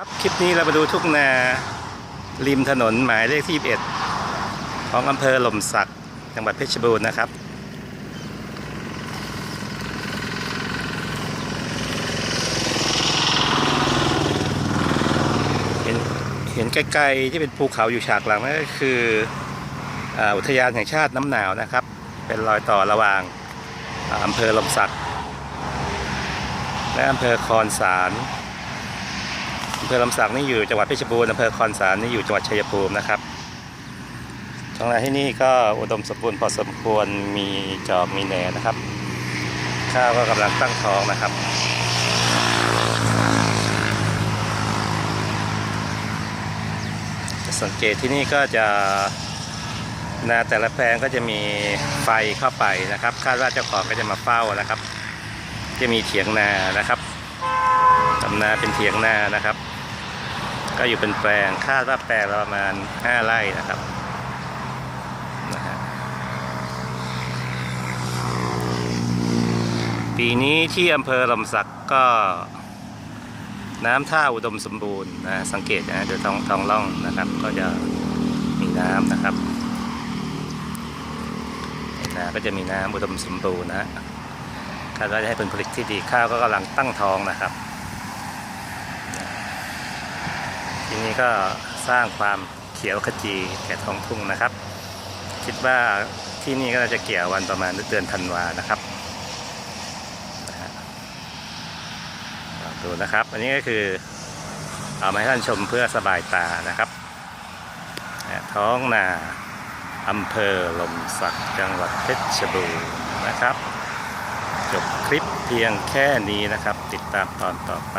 ครับคลิปนี้เรามาดูทุ่งนาริมถนนหมายเลขที่21ของอำเภอหล่มสักจังหวัดเพชรบูรณ์นะครับ เห็นเห็นไกลๆที่เป็นภูเขาอยู่ฉากหลังนั่นก็คืออุทยานแห่งชาติน้ำหนาวนะครับ เป็นรอยต่อระหว่างอ่าอำเภอหล่มสัก และอำเภอคอนสาร อำเภอลำสักนี่อยู่จังหวัดเพชรบูรณ์อำเภอคอนสารนี่อยู่จังหวัดชัยภูมินะครับท้องนาที่นี่ก็อุดมสมบูรณ์พอสมควรมีจอกมีแหนนะครับ ข้าวก็กำลังตั้งท้องนะครับสังเกตที่นี่ก็จะนาแต่ละแปลงก็จะมีไฟเข้าไปนะครับ คาดว่าเจ้าของก็จะมาเฝ้านะครับ จะมีเถียงนานะครับำนาเป็นเถียงนานะครับ ก็อยู่เป็นแปลงคาดว่าแปลงประมาณ5ไร่นะครับนะฮะปีนี้ที่อำเภอลำสักก็ น้ำท่าอุดมสมบูรณ์นะสังเกตนะเดี๋ยวทองทองร่องนะครับ ก็จะมีน้ำนะครับนะก็จะมีน้ำอุดมสมบูรณ์นะฮะคาดว่าจะให้ผลผลิตที่ดีข้าวก็กำลังตั้งท้องนะครับ ทีนี้ก็สร้างความเขียวขจีแก่ท้องทุ่งนะครับ คิดว่าที่นี่ก็จะเกี่ยววันประมาณเดือนธันวานะครับดูนะครับ อันนี้ก็คือเอามาให้ท่านชมเพื่อสบายตานะครับ ท้องนาอำเภอลมสักจังหวัดเพชรบูรณ์นะครับ จบคลิปเพียงแค่นี้นะครับ ติดตามตอนต่อไป